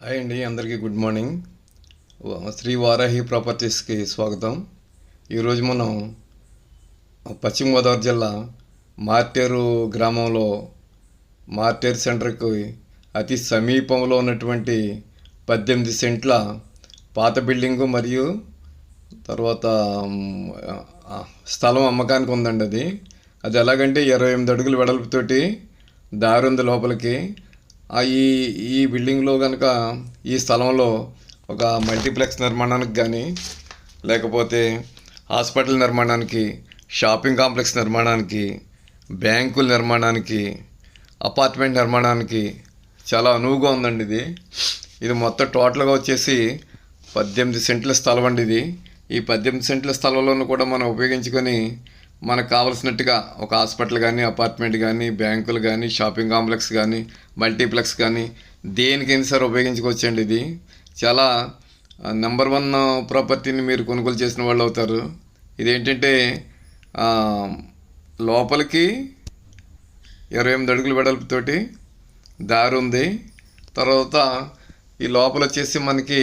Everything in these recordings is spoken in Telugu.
హాయ్ అండి అందరికీ గుడ్ మార్నింగ్. శ్రీ వారాహి ప్రాపర్టీస్కి స్వాగతం. ఈరోజు మనం పశ్చిమ గోదావరి జిల్లా మార్టేరు గ్రామంలో మార్టేరు సెంటర్కి అతి సమీపంలో ఉన్నటువంటి పద్దెనిమిది సెంట్ల పాత బిల్డింగు మరియు తర్వాత స్థలం అమ్మకానికి ఉందండి అది. అది ఎలాగంటే ఇరవై ఎనిమిది అడుగుల వెడల్పుతోటి దారుంది లోపలికి. ఈ ఈ బిల్డింగ్లో కనుక ఈ స్థలంలో ఒక మల్టీప్లెక్స్ నిర్మాణానికి కానీ లేకపోతే హాస్పిటల్ నిర్మాణానికి షాపింగ్ కాంప్లెక్స్ నిర్మాణానికి బ్యాంకుల నిర్మాణానికి అపార్ట్మెంట్ నిర్మాణానికి చాలా అనువుగా ఉందండి ఇది. ఇది మొత్తం టోటల్గా వచ్చేసి పద్దెనిమిది సెంట్ల స్థలం అండి ఇది. ఈ పద్దెనిమిది సెంట్ల స్థలంలోనూ కూడా మనం ఉపయోగించుకొని మనకు కావలసినట్టుగా ఒక హాస్పిటల్ కానీ అపార్ట్మెంట్ కానీ బ్యాంకులు కానీ షాపింగ్ కాంప్లెక్స్ కానీ మల్టీప్లెక్స్ కానీ దేనికైనా సరే ఉపయోగించుకోవచ్చండి ఇది. చాలా నెంబర్ వన్ ప్రాపర్టీని మీరు కొనుగోలు చేసిన వాళ్ళు అవుతారు. ఇదేంటంటే లోపలికి ఇరవై ఎనిమిది అడుగుల వెడల్పుతోటి దారి ఉంది. తర్వాత ఈ లోపల వచ్చేసి మనకి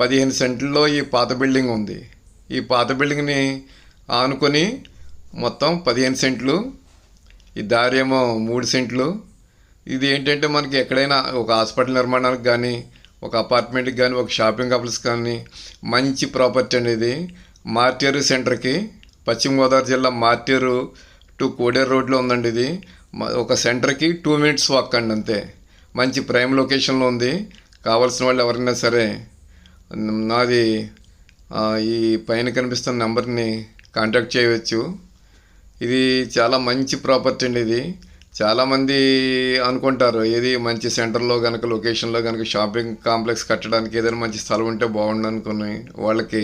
పదిహేను సెంట్లలో ఈ పాత బిల్డింగ్ ఉంది. ఈ పాత బిల్డింగ్ని ఆనుకొని మొత్తం పదిహేను సెంట్లు ఈ దారి ఏమో మూడు సెంట్లు. ఇది ఏంటంటే మనకి ఎక్కడైనా ఒక హాస్పిటల్ నిర్మాణానికి కానీ ఒక అపార్ట్మెంట్కి కానీ ఒక షాపింగ్ కాంప్లెక్స్ కానీ మంచి ప్రాపర్టీ అండి ఇది మార్టేరు సెంటర్కి పశ్చిమ గోదావరి జిల్లా మార్టేరు టు కోడేరు రోడ్లో ఉందండి ఇది. ఒక సెంటర్కి టూ మినిట్స్ వాక్ అండి అంతే. మంచి ప్రైమ్ లొకేషన్లో ఉంది. కావాల్సిన వాళ్ళు ఎవరైనా సరే నాది ఈ పైన కనిపిస్తున్న నెంబర్ని కాంటాక్ట్ చేయవచ్చు. ఇది చాలా మంచి ప్రాపర్టీ అండి ఇది. చాలామంది అనుకుంటారు ఏది మంచి సెంటర్లో కనుక లొకేషన్లో కనుక షాపింగ్ కాంప్లెక్స్ కట్టడానికి ఏదైనా మంచి స్థలం ఉంటే బాగుండు అనుకుని వాళ్ళకి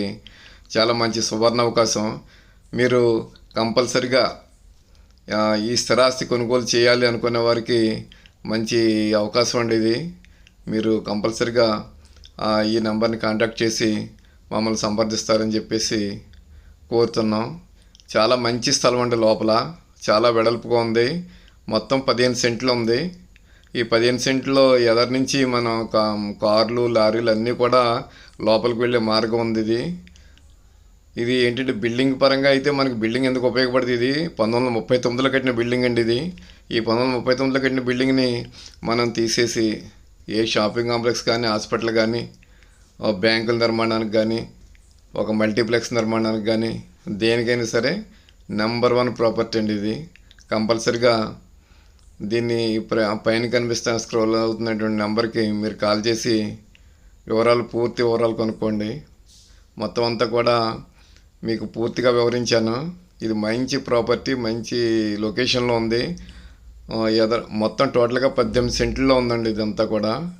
చాలా మంచి సువర్ణ అవకాశం. మీరు కంపల్సరిగా ఈ స్థిరాస్తి కొనుగోలు చేయాలి అనుకునే వారికి మంచి అవకాశం అండి ఇది. మీరు కంపల్సరిగా ఈ నెంబర్ని కాంటాక్ట్ చేసి మమ్మల్ని సంప్రదిస్తారని చెప్పేసి కోరుతున్నాం. చాలా మంచి స్థలం అండి లోపల. చాలా వెడల్పుగా ఉంది. మొత్తం పదిహేను సెంట్లు ఉంది. ఈ పదిహేను సెంట్లో ఎదరి నుంచి మనం కా- కార్లు లారీలు అన్నీ కూడా లోపలికి వెళ్ళే మార్గం ఉంది ఇది. ఇది ఏంటంటే బిల్డింగ్ పరంగా అయితే మనకి బిల్డింగ్ ఎందుకు ఉపయోగపడుతుంది? ఇది పంతొమ్మిది వందల ముప్పై తొమ్మిదిలో కట్టిన బిల్డింగ్ అండి ఇది. ఈ పంతొమ్మిది వందల ముప్పై తొమ్మిదిలో కట్టిన బిల్డింగ్ని మనం తీసేసి ఏ షాపింగ్ కాంప్లెక్స్ కానీ హాస్పిటల్ కానీ బ్యాంకుల నిర్మాణానికి కానీ ఒక మల్టీప్లెక్స్ నిర్మాణానికి కానీ దేనికైనా సరే నెంబర్ వన్ ప్రాపర్టీ అండి ఇది. కంపల్సరిగా దీన్ని పైన కనిపిస్తున్న స్క్రోల్ అవుతున్నటువంటి నెంబర్కి మీరు కాల్ చేసి వివరాలు పూర్తి వివరాలు కొనుక్కోండి. మొత్తం అంతా కూడా మీకు పూర్తిగా వివరించాను. ఇది మంచి ప్రాపర్టీ మంచి లొకేషన్లో ఉంది. ఆ, మొత్తం టోటల్గా పద్దెనిమిది సెంట్లలో ఉందండి ఇదంతా కూడా.